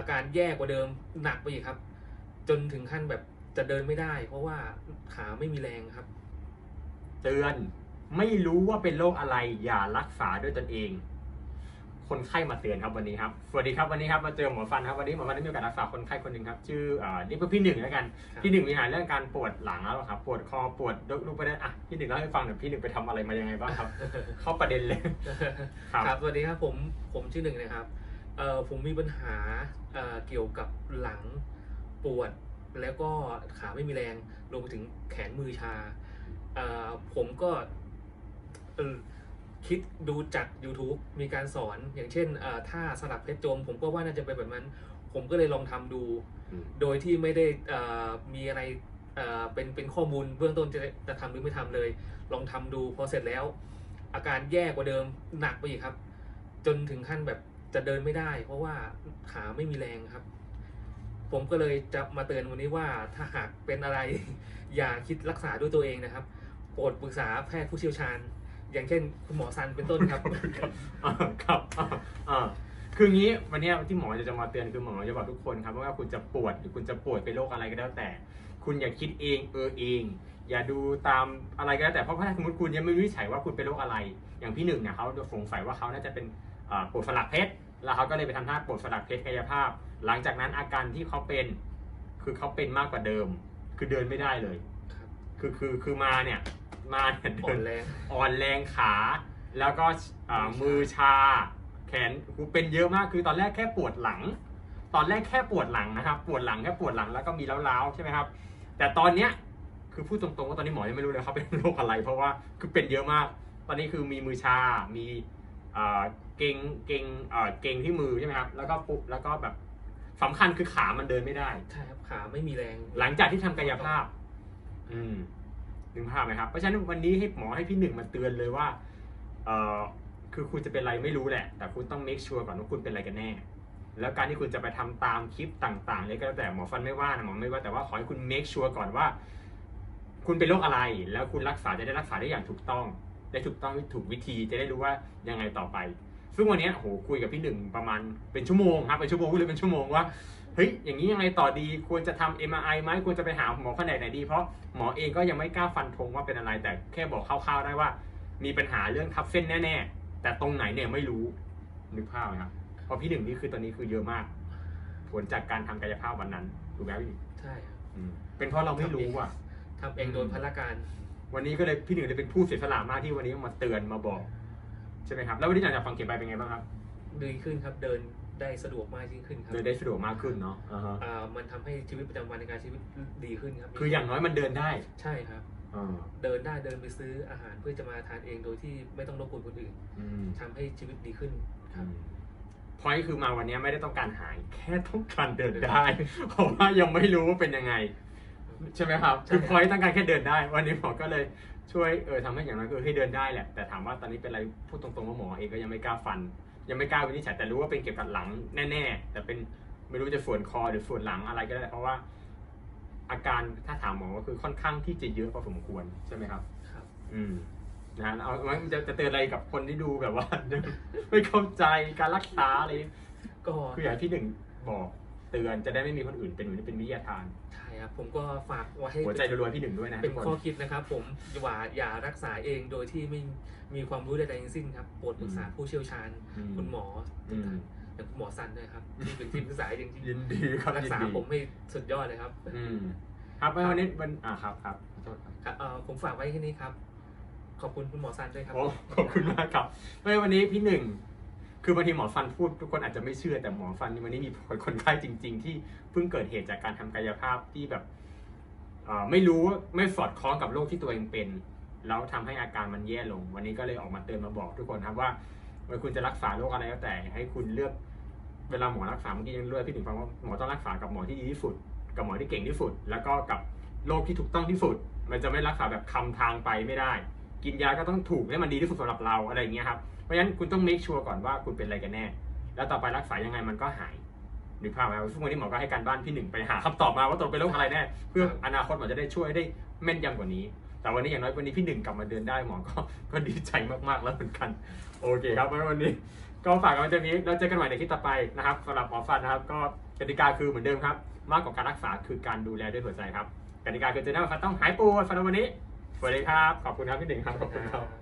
อาการแย่กว่าเดิมหนักไปอีกครับ จนถึงขั้นแบบจะเดินไม่ได้ เพราะว่าขาไม่มีแรงครับ เตือนไม่รู้ว่าเป็นโรคอะไรอย่ารักษาด้วยตนเอง คนไข้มาเตือนครับวันนี้ครับสวัสดีครับวันนี้ครับมาเจอหมอฟันครับวันนี้หมอฟันได้มีโอกาสรักษาคนไข้คนหนึ่งครับชื่อเอ่อเรียกว่าพี่หนึ่งแล้วกันครับพี่หนึ่งมีปัญหาเรื่องการปวดหลังแล้วครับปวดคอปวดลุกไปได้อะพี่หนึ่งเล่าให้ฟังหน่อยพี่หนึ่งไปทำอะไรมายังไงบ้างครับ เข้าประเด็นเลย ครับ ครับสวัสดีครับผมผมชื่อหนึ่งนะครับ เออผมมีปัญหาเอ่อเกี่ยวกับหลังปวด แล้วก็ขาไม่มีแรงรวมไปถึงแขนมือชาเอ่อผมก็เออคิดดูจาก YouTube มีการสอนอย่างเช่นเอ่อถ้าสลับเพชรโจม ผมก็ว่าน่าจะเป็นแบบนั้น ผมก็เลยลองทำดู อืม โดยที่ไม่ได้เอ่อมีอะไรเอ่อเป็นเป็นข้อมูลเบื้องต้นจะจะทำหรือไม่ทำเลย ลองทำดูพอเสร็จแล้ว อาการแย่กว่าเดิมหนักไปอีกครับ จนถึงขั้นแบบ จะเดินไม่ได้ เพราะว่าขาไม่มีแรงครับ ผมก็เลยจะมาเตือนวันนี้ว่าถ้าหากเป็นอะไร อย่าคิดรักษาด้วยตัวเองนะครับโปรดปรึกษาแพทย์ผู้เชี่ยวชาญ อย่างเช่นคุณหมอซันเป็นต้นครับอ่าครับอ่าอ่าคืองี้วันนี้ที่หมอจะจะมาเตือนคือหมอจะบอกทุกคนครับว่าคุณจะปวดหรือคุณจะป่วยเป็นโรคอะไรก็แล้วแต่ คุณอย่าคิดเองเออเอง อย่าดูตามอะไรก็แล้วแต่เพราะถ้าสมมติคุณยังไม่รู้นิจฉัยว่าคุณเป็นโรคอะไร อย่างพี่หนึ่งเนี่ยเขาสงสัยว่าเขาน่าจะเป็น ปวดสลักเพชรแล้วเขาก็เลยไปทำท่าปวดสลักเพชรกายภาพ หลังจากนั้นอาการที่เขาเป็น คือเขาเป็นมากกว่าเดิม คือเดินไม่ได้เลยครับคือคือคือมาเนี่ยมาเนี่ยอ่เดิอนนแรงอ่อนแรงขา แล้วก็อ่ามืมืออชาชา แขนกูเป็นเยอะมากคือตอนแรกแค่ปวดหลัง ตอนแรกแค่ปวดหลังนะครับ ปวดหลังแค่ปวดหลังแล้วก็มีร้าวๆใช่ไหมครับ แต่ตอนเนี้ยคือพูดตรงๆว่าตอนนี้หมอยังไม่รู้เลยเขาเป็นโรคอะไร เพราะว่าคือเป็นเยอะมาก ตอนนี้คือมีมือชา มีอ่า เกร็งเกร็งอ่าเกร็งที่มือใช่ไหมครับแล้วก็ปุ๊บแล้วก็แบบสำคัญคือขามันเดินไม่ได้ ใช่ครับขาไม่มีแรงหลังจากที่ทำกายภาพ อืมนึกภาพไหมครับ เพราะฉะนั้นวันนี้ให้หมอให้พี่หนึ่งมาเตือนเลยว่า เอ่อคือคุณจะเป็นอะไรไม่รู้แหละ แต่คุณต้อง make sure ก่อนว่าคุณเป็นอะไรกันแน่ แล้วการที่คุณจะไปทำตามคลิปต่างๆเลยก็แล้วแต่หมอฟันไม่ว่านะหมอไม่ว่าแต่ว่าขอให้คุณ make sure ก่อนว่า คุณเป็นโรคอะไร แล้วคุณรักษาจะได้รักษาได้อย่างถูกต้อง ได้ถูกต้องถูกวิธีจะได้รู้ว่ายังไงต่อไป ซึ่งวันเนี้ยโอ้โหคุยกับพี่หนึ่งประมาณเป็นชั่วโมงครับเป็นชั่วโมงพูดเลยเป็นชั่วโมงว่าเฮ้ยอย่างนี้ยังไงต่อดีควรจะทำ MRI ไหมควรจะไปหาหมอแผนกไหนดีเพราะหมอเองก็ยังไม่กล้าฟันธงว่าเป็นอะไรแต่แค่บอกคร่าวๆได้ว่า มีปัญหาเรื่องทับเส้นแน่ ๆ แต่ตรงไหนเนี่ยไม่รู้นึกภาพไหมครับเพราะพี่หนึ่งนี่คือตอนนี้คือเยอะมาก ผลจากการทำกายภาพวันนั้นถูกไหมพี่หนึ่งใช่ครับอืมเป็นเพราะเราไม่รู้อะทำเองโดยพละการ วันนี้ก็เลยพี่หนึ่งเลยเป็นผู้เสียสละมากที่วันนี้มาเตือนมาบอก ใช่ไหมครับ แล้ววันนี้หลังจากฟังเขียนไปเป็นไงบ้างครับ ดีขึ้นครับเดินได้สะดวกมากยิ่งขึ้นครับเดินได้สะดวกมากขึ้นเนาะอ่าฮะอ่ามันทำให้ชีวิตประจำวันในการชีวิตดีขึ้นครับคืออย่างน้อยมันเดินได้ใช่ครับ อ่าเดินได้เดินไปซื้ออาหารเพื่อจะมาทานเองโดยที่ไม่ต้องรบกวนคนอื่นอืมทำให้ชีวิตดีขึ้นครับ พอยคือมาวันนี้ไม่ได้ต้องการหาย แค่ต้องการเดินได้ เพราะว่ายังไม่รู้ว่าเป็นยังไง ใช่ไหมครับใช่คือพอยต้องการแค่เดินได้ วันนี้หมอก็เลยช่วยเออทำให้อย่างน้อยคือให้เดินได้แหละ แต่ถามว่าตอนนี้เป็นอะไรพูดตรงๆว่าหมอเองก็ยังไม่กล้าฟัน ยังไม่กล้าวินิจฉัยแต่รู้ว่าเป็นเกี่ยวกับหลังแน่ๆ แต่เป็นไม่รู้จะส่วนคอหรือส่วนหลังอะไรก็ได้เพราะว่า อาการถ้าถามหมอก็คือค่อนข้างที่จะเยอะพอสมควรใช่ไหมครับครับ อืมนะฮะเอาไว้จะจะเตือนอะไรกับคนที่ดูแบบว่า ไม่เข้าใจการรักษาอะไรก็คืออย่างที่หนึ่งบอก เตือนจะได้ไม่มีคนอื่นเป็นเหมือนเป็นวิทยาทาน ใช่ครับผมก็ฝากไว้ให้หัวใจรวยๆพี่หนึ่งด้วยนะเป็ทุนกคน ข้อคิดนะครับผมอย่าอย่ารักษาเองโดยที่ไม่มีความรู้ใดๆทั้งสิ้นครับโปรดปรึกษาผู้เชี่ยวชาญ อืม คุณหมออืมอย่างคุณหมอซันด้วยครับที่เป็นที่ปรึกษาจริงยินดีครับๆรักษายินดีผมให้สุดยอดเลยครับ อืมครับวันนี้วันอ่าครับครับขอโทษครับ ครับเอ่อผมฝากไว้แค่นี้ครับ ขอบคุณคุณหมอซันด้วยครับ โอ้ขอบคุณมากครับไม่วันนี้พี่หนึ่ง คือบางทีหมอฟันพูดทุกคนอาจจะไม่เชื่อแต่หมอฟันวันนี้มีคนไข้จริง ๆ ที่เพิ่งเกิดเหตุจากการทำกายภาพที่แบบไม่รู้ไม่สอดคล้องกับโรคที่ตัวเองเป็น แล้วทำให้อาการมันแย่ลง วันนี้ก็เลยออกมาเตือนมาบอกทุกคนครับว่าเวลาคุณจะรักษาโรคอะไรก็แต่ให้คุณเลือกเวลาหมอรักษาเมื่อกี้ยังเลือกพี่ถึงฟังว่าหมอต้องรักษากับหมอที่ดีที่สุด กับหมอที่เก่งที่สุด แล้วก็กับโรคที่ถูกต้องที่สุด มันจะไม่รักษาแบบคำทางไปไม่ได้ กินยาก็ต้องถูกให้มันดีที่สุดสำหรับเราอะไรอย่างเงี้ยครับเพราะฉะนั้นคุณต้อง make sure ก่อนว่าคุณเป็นอะไรกันแน่ แล้วต่อไปรักษายังไงมันก็หายนึกภาพไหมครับซึ่งวันนี้หมอก็ให้การบ้านพี่หนึ่งไปหาคำตอบมาว่าตกลงเป็นโรคอะไรแน่เพื่ออนาคตหมอจะได้ช่วยได้แม่นยำกว่านี้ แต่วันนี้อย่างน้อยวันนี้พี่หนึ่งกลับมาเดินได้หมอก็ก็ดีใจมากๆแล้วเหมือนกัน โอเคครับวันนี้ก็ฝากกันไว้เท่านี้เราเจอกันใหม่ในคลิปต่อไปนะครับสำหรับหมอฟันนะครับก็กติกาคือเหมือนเดิมครับ มากกว่าการรักษาคือการดูแลด้วยหัวใจครับกติกาคือจอหน้ฟันต้องหายปวดฟันวันนี้ สวัสดีครับ ขอบคุณครับพี่หนึ่งครับ ขอบคุณครับ